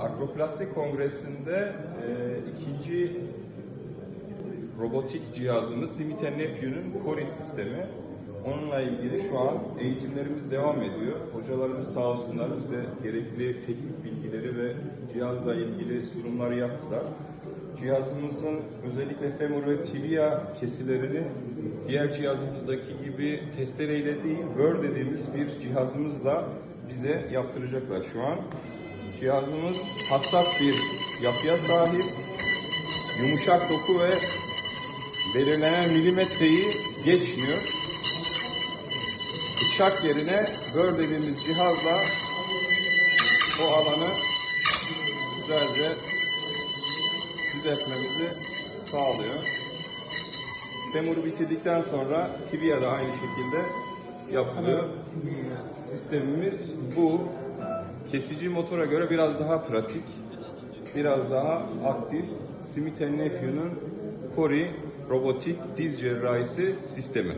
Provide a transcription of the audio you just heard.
Akroplastik Kongresi'nde e, ikinci robotik cihazımız Smith Nephew'nun Cori sistemi. Onunla ilgili şu an eğitimlerimiz devam ediyor. Hocalarımız sağ olsunlar bize gerekli teknik bilgileri ve cihazla ilgili sunumları yaptılar. Cihazımızın özellikle femur ve tibia kesilerini diğer cihazımızdaki gibi testereyle değil, Word dediğimiz bir cihazımızla bize yaptıracaklar şu an. Cihazımız hassas bir yapıya sahip, yumuşak doku ve belirlenen milimetreyi geçmiyor. Bıçak yerine Word dediğimiz cihazla o alanı güzelce düzeltmemizi sağlıyor. Femuru bitirdikten sonra tibia da aynı şekilde yapılıyor. Sistemimiz bu. Kesici motora göre biraz daha pratik, biraz daha aktif. Smith Nephew'nun Cori robotik diz cerrahisi sistemi.